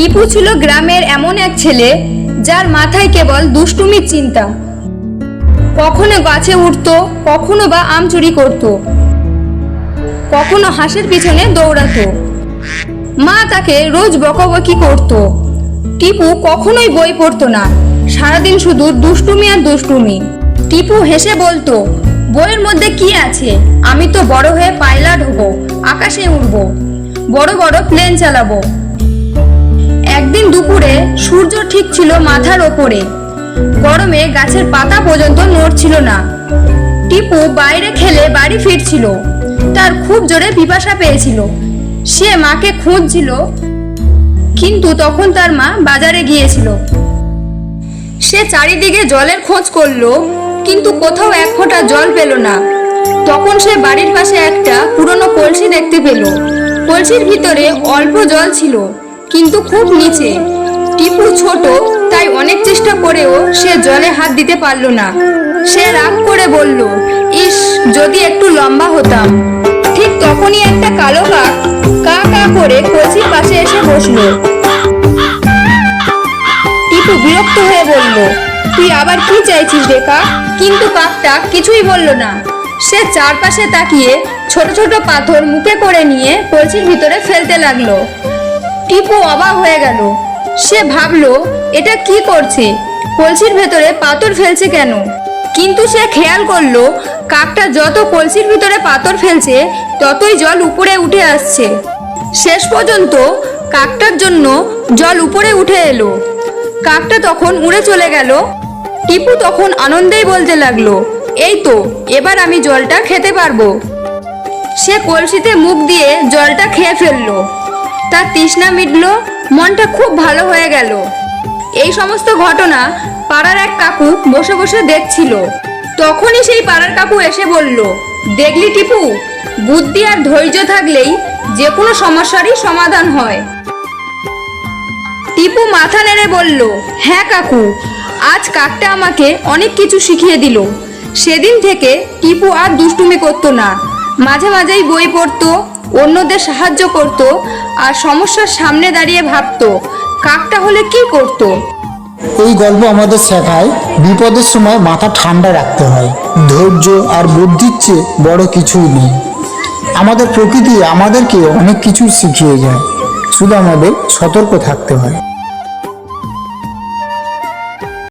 টিপু ছিল গ্রামের এমন এক ছেলে যার মাথায় কেবল দুষ্টুমির চিন্তা। কখনো গাছে উঠতো, কখনো বা আম চুরি করত, কখনো হাঁসের পিছনে দৌড়াতো। মা তাকে রোজ বকাবকি করত। টিপু কখনোই বই পড়তো না, সারাদিন শুধু দুষ্টুমি আর দুষ্টুমি। টিপু হেসে বলতো, বইয়ের মধ্যে কি আছে? আমি তো বড় হয়ে পাইলট হব আকাশে উড়ব, বড় বড় প্লেন চালাবো। একদিন দুপুরে সূর্য ঠিক ছিল মাথার ওপরে। গরমে গাছের পাতা পর্যন্ত নড়ছিল না। টিপু বাইরে খেলে বাড়ি ফিরছিল। তার খুব জোরে পিপাসা পেয়েছিল। সে মাকে খুঁজছিল, কিন্তু তখন তার মা বাজারে গিয়েছিল। সে চারিদিকে জলের খোঁজ করল, কিন্তু কোথাও এক ফোঁটা জল পেল না। তখন সে বাড়ির পাশে একটা পুরনো কলসি দেখতে পেল। কলসির ভিতরে অল্প জল ছিল। কিন্তু খুব নিচে। টিপু ছোট, তাই অনেক চেষ্টা করেও সে জলে হাত দিতে পারল না। সে রাগ করে বলল, ইস, যদি একটু লম্বা হতাম। ঠিক তখনই একটা কালো কাক কা কা করে কলসির পাশে এসে বসল। টিপু বিরক্ত হয়ে বলল, তুই আবার কি চাইছিস রে কাক কিন্তু কাকটা কিছুই বলল না। সে চারপাশে তাকিয়ে ছোট ছোট পাথর মুখে করে নিয়ে কলসির ভিতরে ফেলতে লাগল। টিপু অবাক হয়ে গেল। সে ভাবলো, এটা কি করছে? কলসির ভেতরে পাথর ফেলছে কেন? কিন্তু সে খেয়াল করল কাকটা যত কলসির ভিতরে পাথর ফেলছে, ততই জল উপরে উঠে আসছে। শেষ পর্যন্ত কাকটার জন্য জল উপরে উঠে এলো। কাকটা তখন উড়ে চলে গেল। টিপু তখন আনন্দেই বলতে লাগল, এই তো, এবার আমি জলটা খেতে পারব। সে কলসিতে মুখ দিয়ে জলটা খেয়ে ফেলল। তার তৃষ্ণা মিটলো, মনটা খুব ভালো হয়ে গেল। এই সমস্ত ঘটনা পাড়ার এক কাকু বসে বসে দেখছিল। তখনই সেই পাড়ার কাকু এসে বলল, দেখলি টিপু, বুদ্ধি আর ধৈর্য থাকলেই যে কোনো সমস্যারই সমাধান হয়। টিপু মাথা নেড়ে বলল হ্যাঁ কাকু, আজ কাকটা আমাকে অনেক কিছু শিখিয়ে দিল। সেদিন থেকে টিপু আর দুষ্টুমি করতো না। মাঝে মাঝেই বই পড়তো অন্যদের সাহায্য করত আর সমস্যার সামনে দাঁড়িয়ে ভাবত, কাকটা হলে কি করত? এই গল্প আমাদের শেখায় বিপদের সময় মাথা ঠান্ডা রাখতে হয়। ধৈর্য আর বুদ্ধির চেয়ে বড় কিছুই নেই। আমাদের প্রকৃতি আমাদেরকে অনেক কিছু শিখিয়ে যায়। শুধু আমাদের সতর্ক থাকতে হয়।